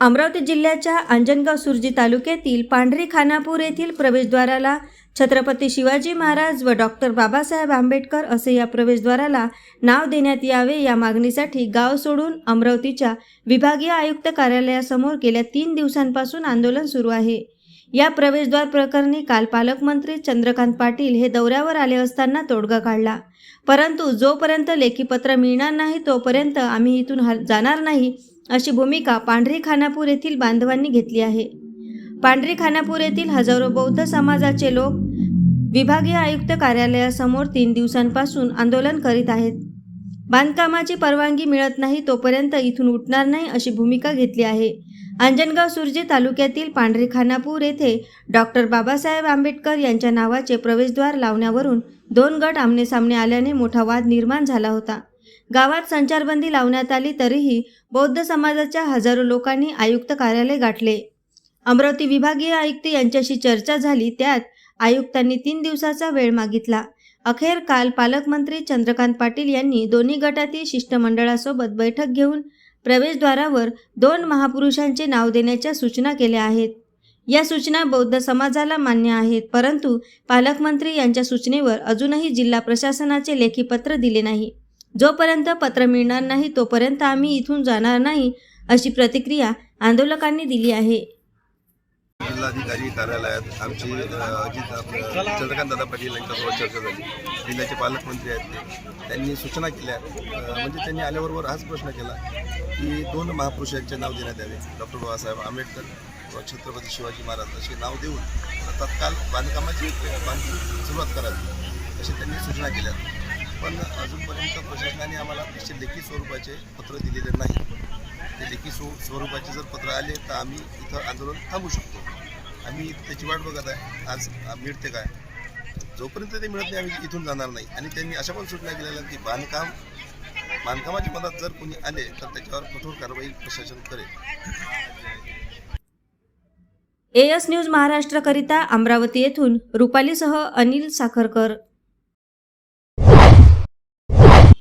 अमरावती जिल्ह्याच्या अंजनगाव सुरजी तालुक्यातील पांढरी खानापूर येथील प्रवेशद्वाराला छत्रपती शिवाजी महाराज व डॉक्टर बाबासाहेब आंबेडकर असे या प्रवेशद्वाराला नाव देण्यात यावे या मागणीसाठी गाव सोडून अमरावतीच्या विभागीय आयुक्त कार्यालयासमोर गेल्या तीन दिवसांपासून आंदोलन सुरू आहे. या प्रवेशद्वार प्रकरणी काल पालकमंत्री चंद्रकांत पाटील हे दौऱ्यावर आले असताना तोडगा काढला. परंतु जोपर्यंत लेखीपत्र मिळणार नाही तोपर्यंत आम्ही इथून हल जाणार नाही अशी भूमिका पांढरी खानापूर येथील बांधवांनी घेतली आहे. पांढरी खानापूर येथील हजारो बौद्ध समाजाचे लोक विभागीय आयुक्त कार्यालयासमोर तीन दिवसांपासून आंदोलन करीत आहेत. बांधकामाची परवानगी मिळत नाही तोपर्यंत इथून उठणार नाही अशी भूमिका घेतली आहे. अंजनगाव सुरजी तालुक्यातील पांढरी खानापूर येथे डॉक्टर बाबासाहेब आंबेडकर यांच्या नावाचे प्रवेशद्वार लावण्यावरून दोन गट आमनेसामने आल्याने मोठा वाद निर्माण झाला होता. गावात संचारबंदी लावण्यात आली तरीही बौद्ध समाजाच्या हजारो लोकांनी आयुक्त कार्यालय गाठले. अमरावती विभागीय आयुक्त यांच्याशी चर्चा झाली त्यात आयुक्तांनी तीन दिवसाचा वेळ मागितला. अखेर काल पालकमंत्री चंद्रकांत पाटील यांनी दोन्ही गटातील शिष्टमंडळासोबत बैठक घेऊन प्रवेशद्वारावर दोन महापुरुषांचे नाव देण्याच्या सूचना केल्या आहेत. या सूचना बौद्ध समाजाला मान्य आहेत परंतु पालकमंत्री यांच्या सूचनेवर अजूनही जिल्हा प्रशासनाचे लेखी पत्र दिले नाही. जोपर्यंत पत्र मिळणार नाही तोपर्यंत आम्ही इथून जाणार नाही अशी प्रतिक्रिया आंदोलकांनी दिली आहे. जिल्हाधिकारी कार्यालयात आमची आपलं चंद्रकांत दादा पाटील यांच्यासोबत चर्चा झाली. जिल्ह्याचे पालकमंत्री आहेत ते. त्यांनी सूचना केल्या. म्हणजे त्यांनी आल्याबरोबर हाच प्रश्न केला की दोन महापुरुषांचे नाव देण्यात यावे. डॉक्टर बाबासाहेब आंबेडकर छत्रपती शिवाजी महाराज असे नाव देऊन तत्काल बांधकामाची बांधकाम सुरुवात करावी अशी त्यांनी सूचना केल्या. पण अजूनपर्यंत प्रशासनाने आम्हाला तसे लेखी स्वरूपाचे पत्र दिलेले नाही. ते लेखी स्व स्वरूपाचे जर पत्र आले तर आम्ही इथं आंदोलन थांबू शकतो. आम्ही त्याची वाट बघत आहे. आज मिळते काय? जोपर्यंत ते मिळत नाही आम्ही इथून जाणार नाही. आणि त्यांनी अशा पण सूचना केलेल्या की बांधकाम बांधकामाची मदत जर कोणी आले तर त्याच्यावर कठोर कारवाई प्रशासन करेल. एएस न्यूज महाराष्ट्रकरिता अमरावती येथून रुपालीसह अनिल साखरकर.